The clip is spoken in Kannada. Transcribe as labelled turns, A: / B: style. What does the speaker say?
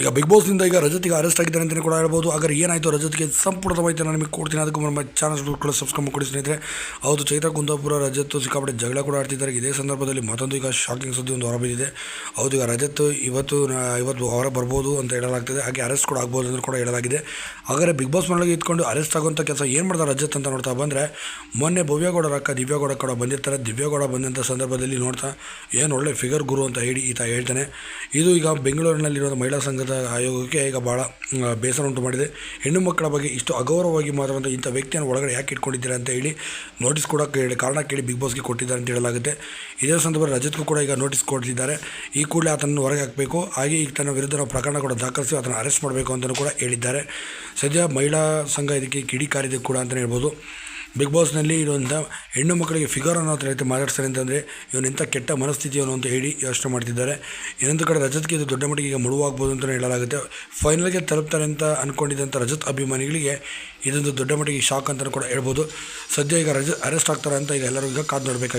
A: ಈಗ ಬಿಗ್ ಬಾಸ್ನಿಂದ ಈಗ ರಜತಿಗೆ ಅರೆಸ್ಟ್ ಆಗಿದ್ದಾರೆ ಅಂತಲೇ ಕೂಡ ಹೇಳ್ಬೋದು. ಹಾಗಾದ್ರೆ ಏನಾಯಿತು ರಜತ್ಗೆ ಸಂಪೂರ್ಣ ಮಾಹಿತಿ ನಾನು ನಿಮಗೆ ಕೊಡ್ತೀನಿ. ಅದಕ್ಕೂ ನಮ್ಮ ಚಾನಲ್ ಕೂಡ ಸಬ್ಸ್ಕ್ರೈಬ್ ಕೊಡಿ ಸ್ನೇಹಿತರೆ. ಹೌದು, ಚೈತ್ರ ಕುಂದಾಪುರ ರಜತ್ ಸಿಕ್ಕಾಪಟ್ಟೆ ಜಗಳ ಕೂಡ ಆಡ್ತಿದ್ದಾರೆ. ಇದೇ ಸಂದರ್ಭದಲ್ಲಿ ಮತ್ತೊಂದು ಈಗ ಶಾಕಿಂಗ್ ಸುದ್ದಿ ಒಂದು ಹೊರಬಿದ್ದಿದೆ ಹೌದು, ಈಗ ರಜತ್ ಇವತ್ತು ಇವತ್ತು ಹೊರ ಬರ್ಬೋದು ಅಂತ ಹೇಳಲಾಗ್ತಿದೆ. ಹಾಗೆ ಅರೆಸ್ಟ್ ಕೂಡ ಆಗ್ಬೋದು ಅಂತ ಕೂಡ ಹೇಳಲಾಗಿದೆ. ಹಾಗಾದರೆ ಬಿಗ್ ಬಾಸ್ ಮನೆಗೆ ಇಟ್ಕೊಂಡು ಅರೆಸ್ಟ್ ಆಗುವಂಥ ಕೆಲಸ ಏನು ಮಾಡ್ತಾರೆ ರಜತ್ ಅಂತ ನೋಡ್ತಾ ಬಂದರೆ, ಮೊನ್ನೆ ಭವ್ಯಗೌಡರ ಅಕ್ಕ ದಿವ್ಯಗೌಡ ಕೂಡ ಬಂದಿರ್ತಾರೆ. ದಿವ್ಯಗೌಡ ಬಂದಂಥ ಸಂದರ್ಭದಲ್ಲಿ ನೋಡ್ತಾ, ಏನು ಒಳ್ಳೆ ಫಿಗರ್ ಗುರು ಅಂತ ಹೇಳಿ ಈತ ಹೇಳ್ತಾನೆ. ಇದು ಈಗ ಬೆಂಗಳೂರಿನಲ್ಲಿರುವ ಮಹಿಳಾ ಸಂಘದ ಆಯೋಗಕ್ಕೆ ಈಗ ಭಾಳ ಬೇಸರ ಉಂಟು ಮಾಡಿದೆ. ಹೆಣ್ಣು ಮಕ್ಕಳ ಬಗ್ಗೆ ಇಷ್ಟು ಅಗೌರವವಾಗಿ ಮಾತಾಡುವಂಥ ಇಂಥ ವ್ಯಕ್ತಿಯನ್ನು ಒಳಗಡೆ ಯಾಕೆ ಇಟ್ಕೊಂಡಿದ್ದೀರಾ ಅಂತ ಹೇಳಿ ನೋಟಿಸ್ ಕೂಡ ಕೇಳಿ, ಕಾರಣ ಕೇಳಿ ಬಿಗ್ ಬಾಸ್ಗೆ ಕೊಟ್ಟಿದ್ದಾರೆ ಅಂತ ಹೇಳಲಾಗುತ್ತೆ. ಇದೇ ಸಂದರ್ಭದಲ್ಲಿ ರಜತ್ಗೂ ಕೂಡ ಈಗ ನೋಟಿಸ್ ಕೊಟ್ಟಿದ್ದಾರೆ. ಈ ಕೂಡಲೇ ಆತನನ್ನು ಹೊರಗೆ ಹಾಕಬೇಕು. ಹಾಗೆ ಈಗ ತನ್ನ ವಿರುದ್ಧ ನಾವು ಪ್ರಕರಣ ಕೂಡ ದಾಖಲಿಸಿ ಆತನ ಅರೆಸ್ಟ್ ಮಾಡಬೇಕು ಅಂತಲೂ ಕೂಡ ಹೇಳಿದ್ದಾರೆ. ಸದ್ಯ ಮಹಿಳಾ ಸಂಘ ಇದಕ್ಕೆ ಕಿಡಿಕಾರಿದೆ ಕೂಡ ಅಂತಲೇ ಹೇಳ್ಬೋದು. ಬಿಗ್ ಬಾಸ್ನಲ್ಲಿ ಇರುವಂಥ ಹೆಣ್ಣು ಮಕ್ಕಳಿಗೆ ಫಿಗರ್ ಅನ್ನೋ ರೀತಿ ಮಾತಾಡ್ತಾರೆ ಅಂತಂದರೆ, ಇವನು ಎಂಥ ಕೆಟ್ಟ ಮನಸ್ಥಿತಿಯವನು ಅಂತ ಹೇಳಿ ಯೋಚನೆ ಮಾಡ್ತಿದ್ದಾರೆ. ಇನ್ನೊಂದು ಕಡೆ ರಜತ್ಗೆ ಇದು ದೊಡ್ಡ ಮಟ್ಟಿಗೆ ಈಗ ಮುಳುವಾಗ್ಬೋದು ಅಂತಲೇ ಹೇಳಲಾಗುತ್ತೆ. ಫೈನಲ್ಗೆ ತಲುಪ್ತಾರೆ ಅಂತ ಅಂದ್ಕೊಂಡಿದ್ದಂಥ ರಜತ್ ಅಭಿಮಾನಿಗಳಿಗೆ ಇದೊಂದು ದೊಡ್ಡ ಮಟ್ಟಿಗೆ ಶಾಕ್ ಅಂತಲೂ ಕೂಡ ಹೇಳ್ಬೋದು. ಸದ್ಯ ಈಗ ರಜ ಅರೆಸ್ಟ್ ಆಗ್ತಾರೆ ಅಂತ ಈಗ ಎಲ್ಲರೂ ಈಗ ಕಾದು ನೋಡಬೇಕಾಗಿ